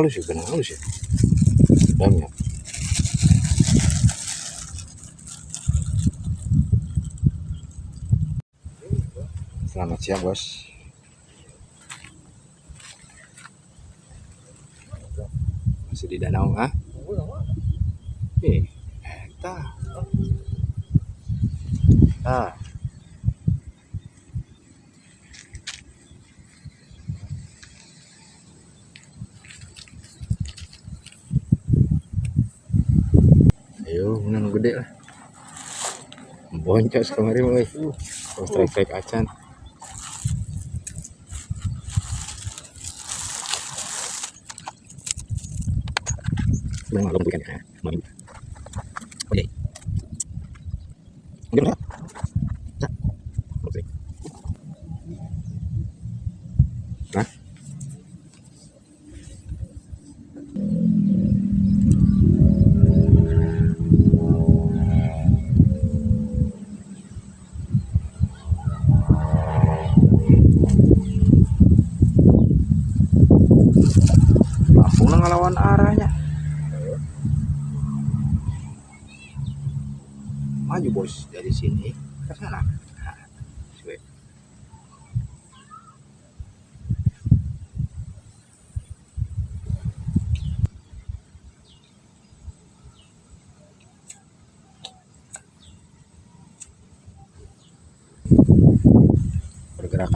halus ya benang halus ya? Dalamnya selamat siang bos. Masih di danau ah eh eta ah gede lah. Boncos kemarin woi. Uh, strike strike acan. Belum malam bukan ya. Malam. Oke. Mungkin enggak? Enggak. Oke. Nah. Langsung lah ngelawan arahnya. maju bos dari sini ke sana nah, suwe.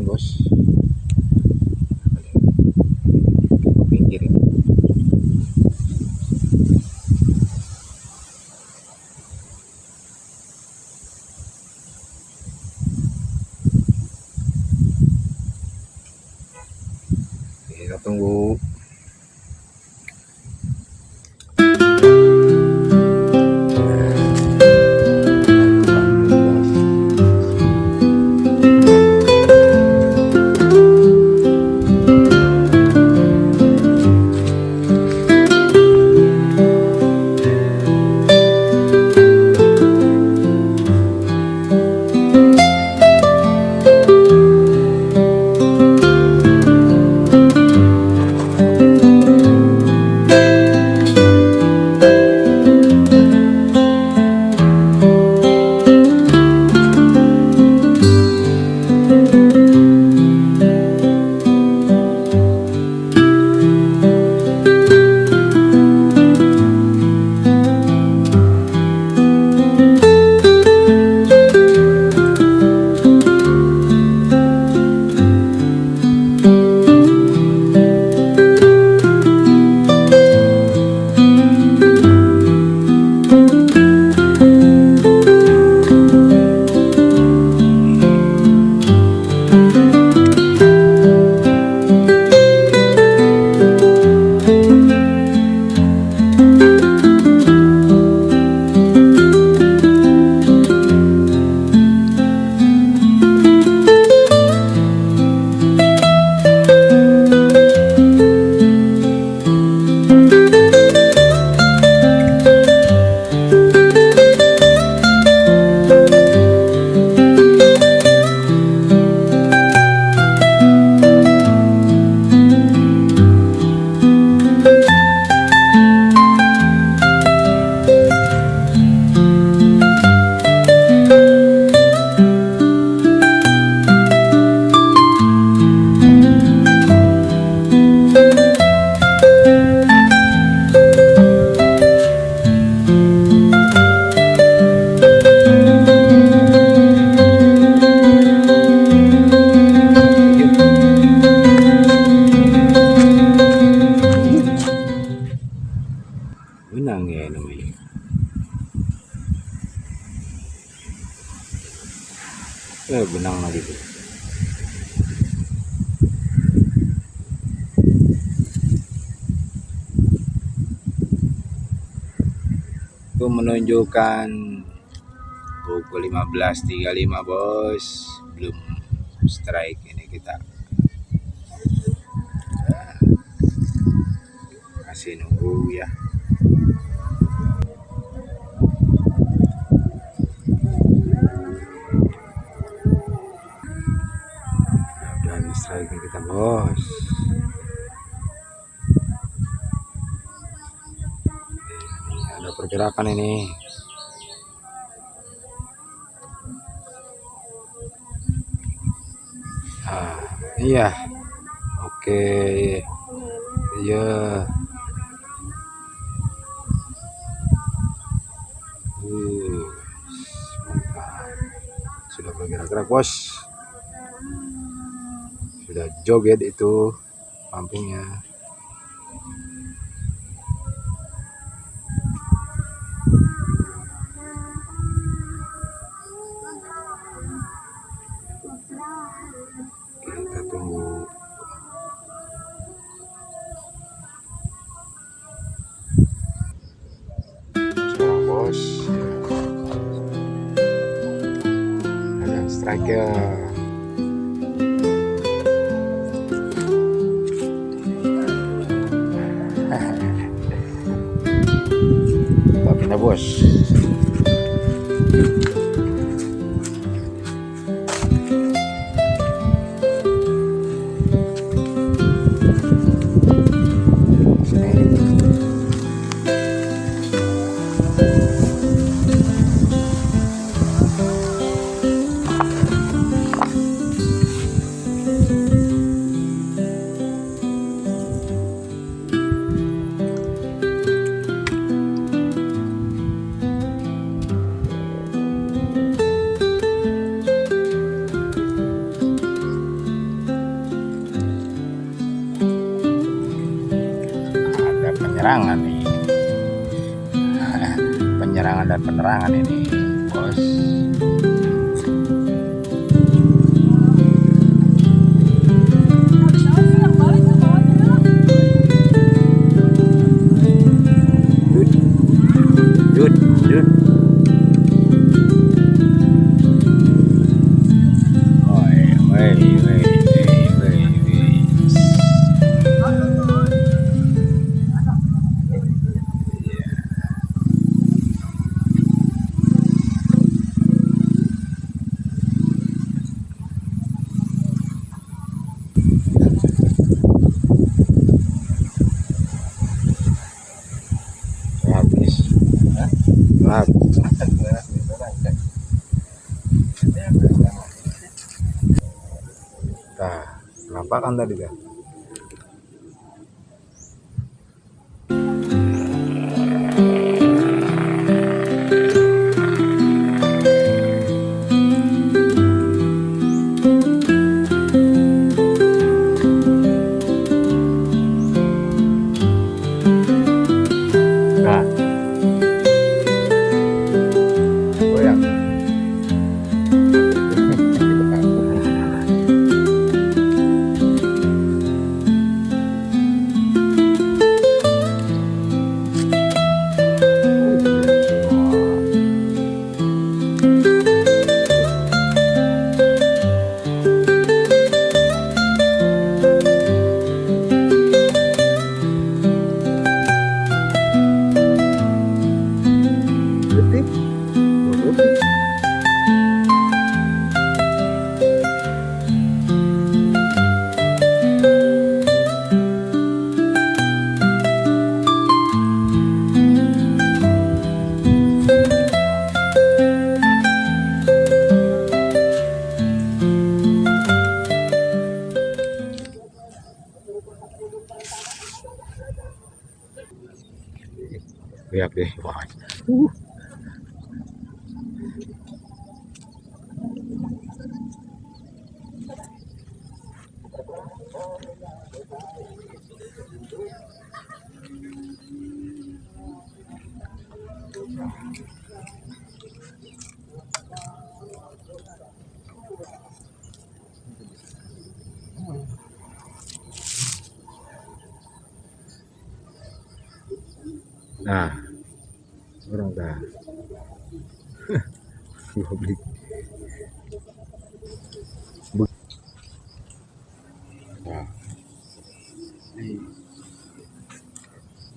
Pergerakan bos Eh, benang lagi tuh. Itu menunjukkan pukul 15.35 bos. Belum strike ini kita. Nah, masih nunggu ya saya kita bos Ada pergerakan ini. Ah, iya. Oke. Okay. Iya. Uh, sudah bergerak-gerak bos. Joget itu pampingnya. Kita pindah penyerangan dan penerangan ini bos అందరిదే.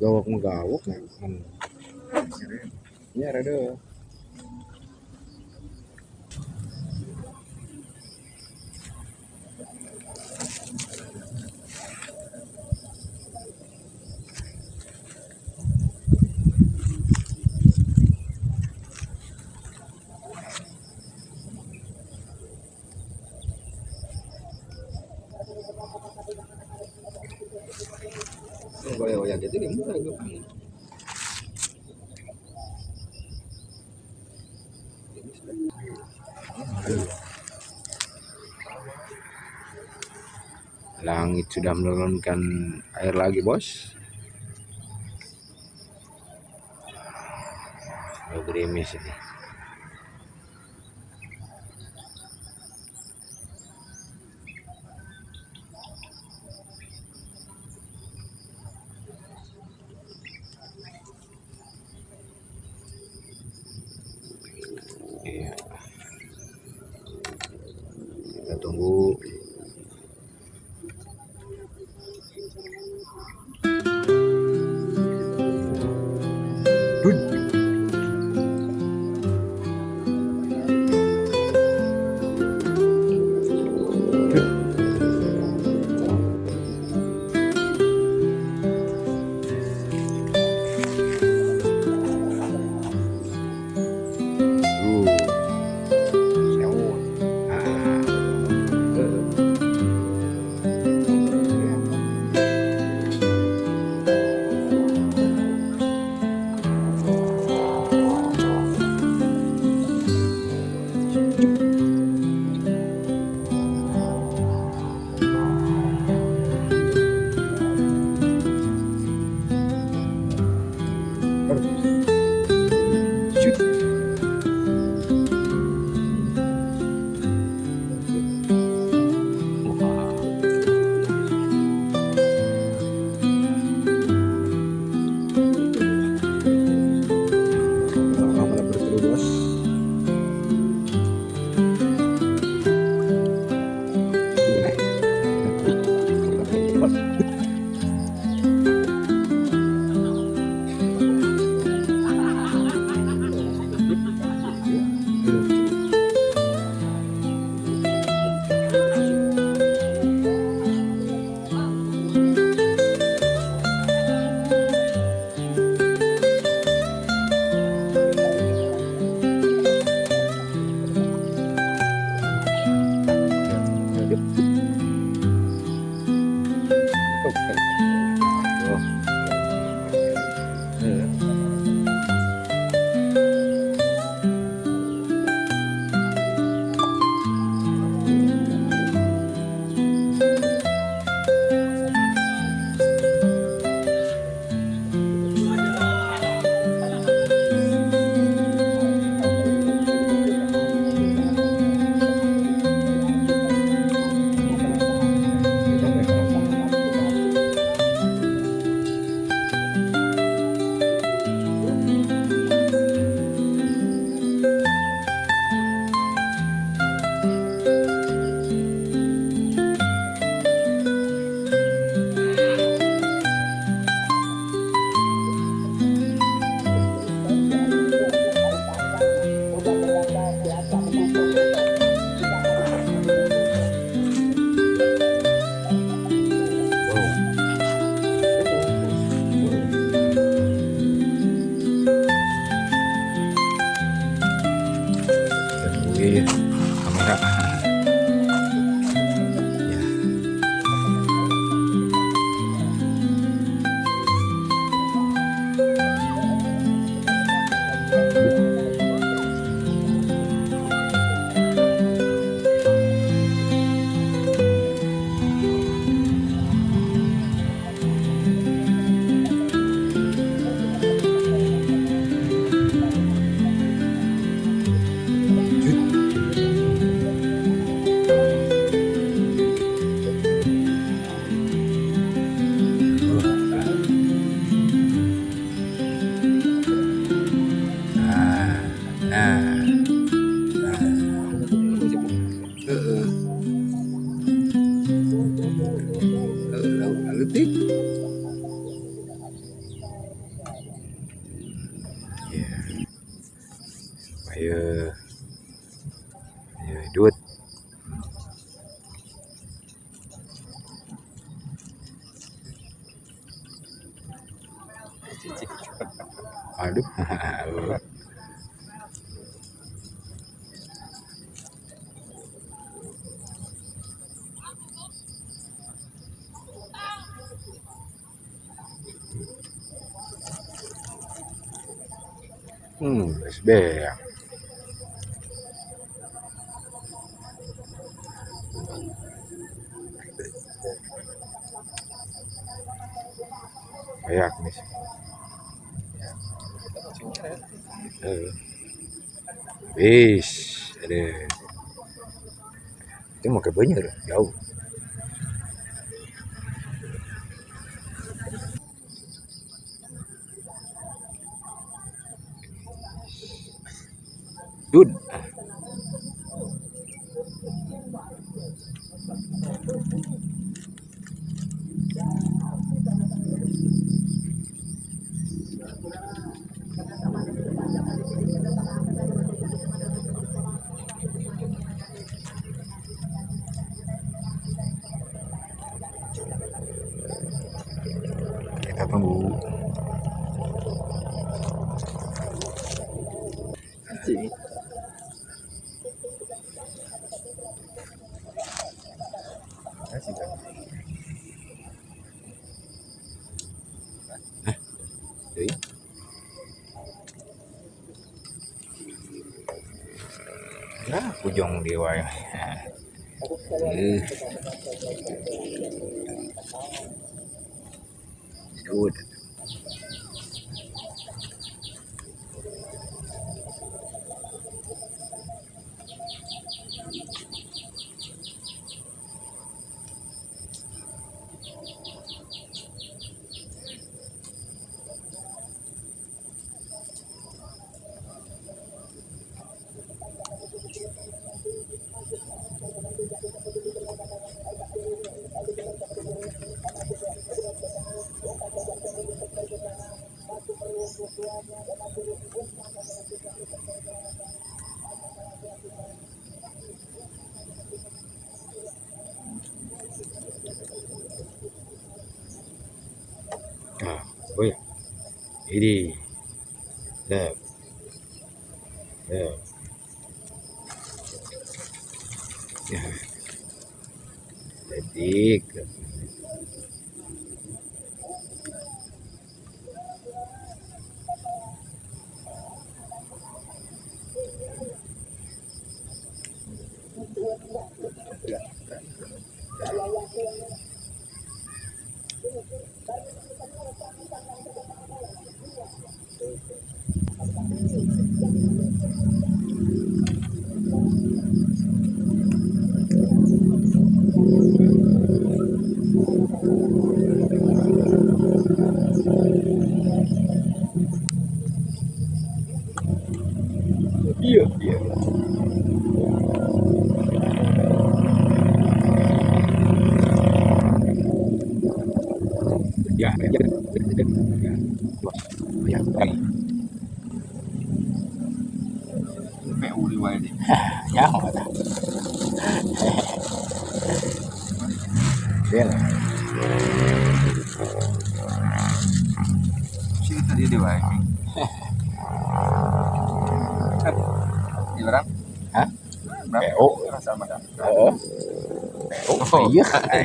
Gawak menggawak nah. kan. Ini sudah menurunkan air lagi, Bos. Gerimis ini. Hmm, SB. Kayak nih. Eh. Wis, ada. Itu mau ke banyak jauh. Kita tunggu. Sini. Kasih kan. Jadi, Ya, pujong dia wae. Eh. Dud. Ah, oh ya. Ini.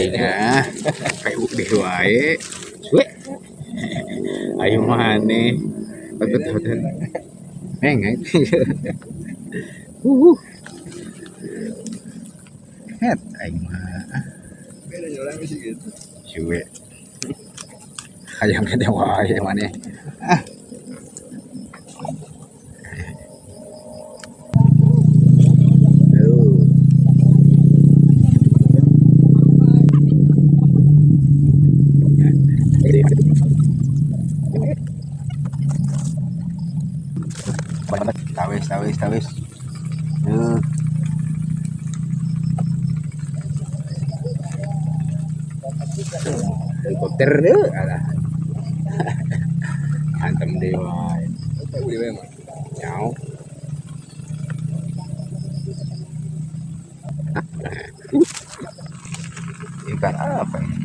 Iya, kayaknya, PU di wae, suwe, ayo mana, betul betul, neng, uh, het, ayo mah, Beda orang sih gitu. suwe, ayam kita wae mana, ah, Helikopter deh, alah. Antem dewa. PU di wae mah. Nyau. Ikan apa ini?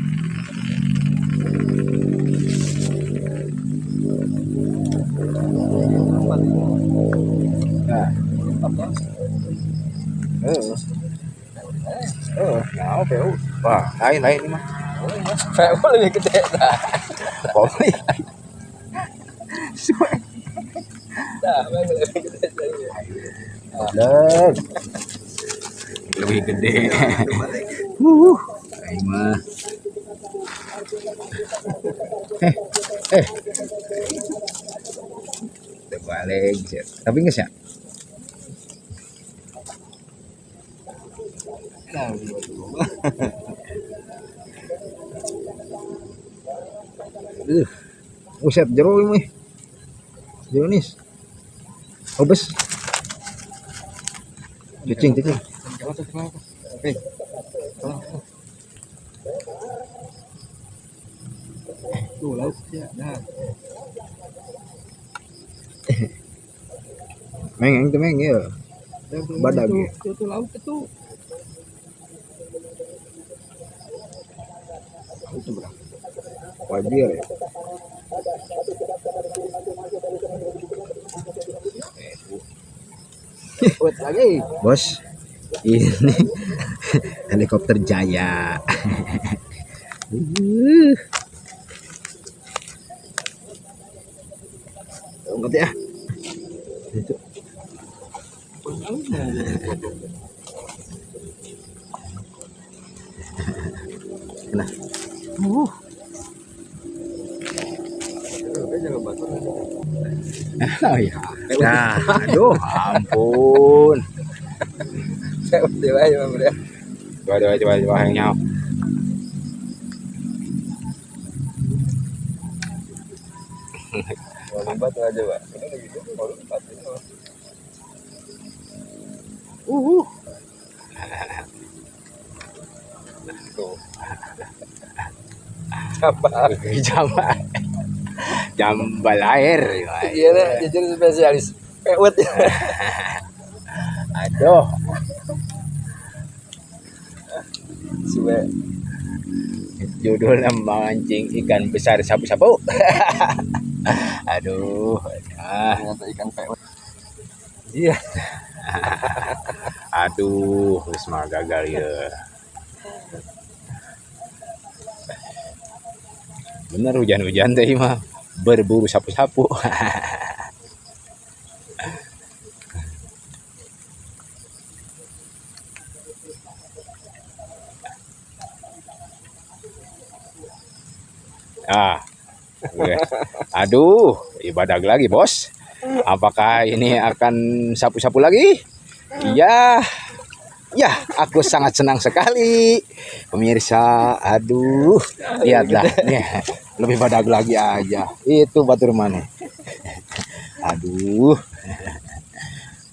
Nah, Apa? eh, eh, nyau PU. Wah, lain lain ini mah. PU lebih gede dah. Pokoknya. Suwe. Leg. Lebih gede. Wuh. Aing mah. Eh, eh. Terbalik. Tapi nggak sih? Uh, buset jero ini. Jero nis. Obes. Cicing, cicing. Oke. Tuh lauk ya. Nah. Meng, yang meng ya. Badag ya. Tuh lauk itu. Itu berapa? Wajir ya. Lagi. Bos, ini helikopter Jaya. Uh. Oh iya. Nah, aduh, ampun. Dewa ya bro. Coba, coba, coba, coba yang nyaw. Mau limbat aja pak. Ini lagi gitu mau limbat. Uh. Apa? Jambal. Air. Iya deh, jadi spesialis. Pewet ya. Aduh. Suwe. Judulnya mancing ikan besar sapu-sapu. Aduh. Ternyata ikan pewet. Iya. Aduh, wis mah gagal ya. Bener hujan-hujan teh mah berburu sapu-sapu. ah. Aduh, ibadah lagi, Bos. Apakah ini akan sapu-sapu lagi? Iya. Ya, aku sangat senang sekali. Pemirsa, aduh, lihatlah. Lebih badag lagi aja. Itu batur mana? Aduh.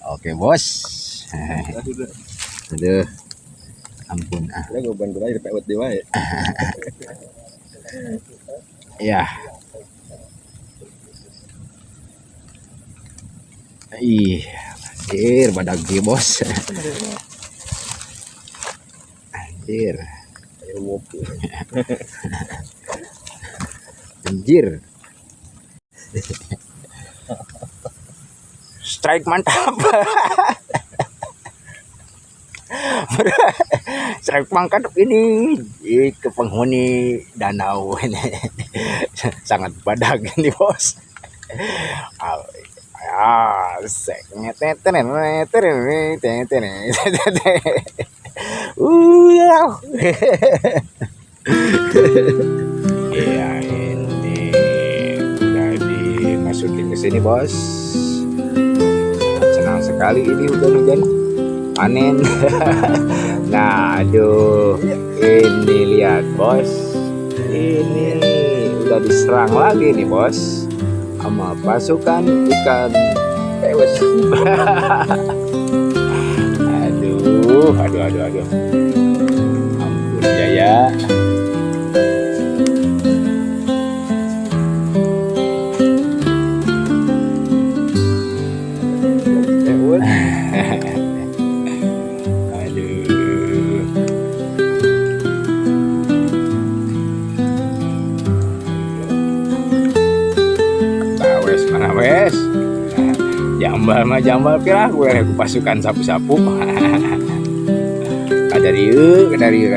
Oke, Bos. Aduh. Ampun ah. Ya. Ih, anjir badag ge, Bos. Anjir. Anjir. Strike mantap. Strike mantap ini itu penghuni danau ini sangat badag ini bos. Uh, ini udah dimasukin ke sini bos. Senang sekali ini hujan-hujan panen. nah, aduh, ini lihat bos. Ini udah diserang lagi nih bos sama pasukan ikan pewes. aduh, aduh, aduh, aduh. Ampun Jaya. Jambal mah jambal kira gue pasukan sapu-sapu. kadari yuk, kadari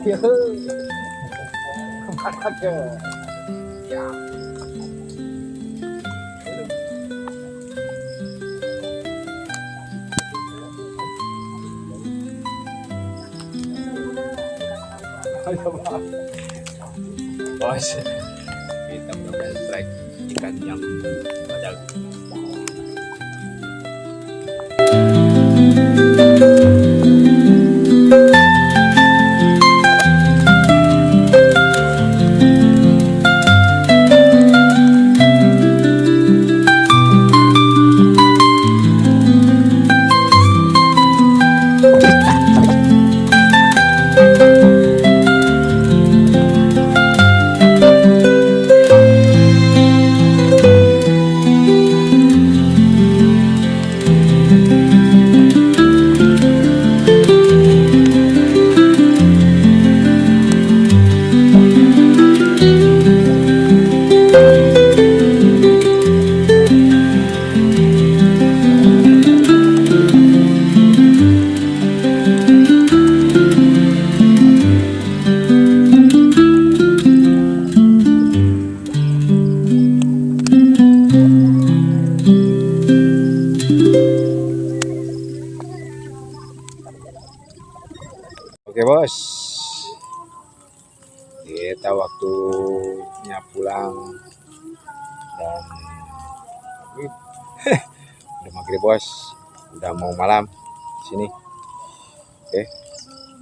yuk, kadari yuk. Ke mana ke? Ya. Bos, kita benar strike ikan yang badak.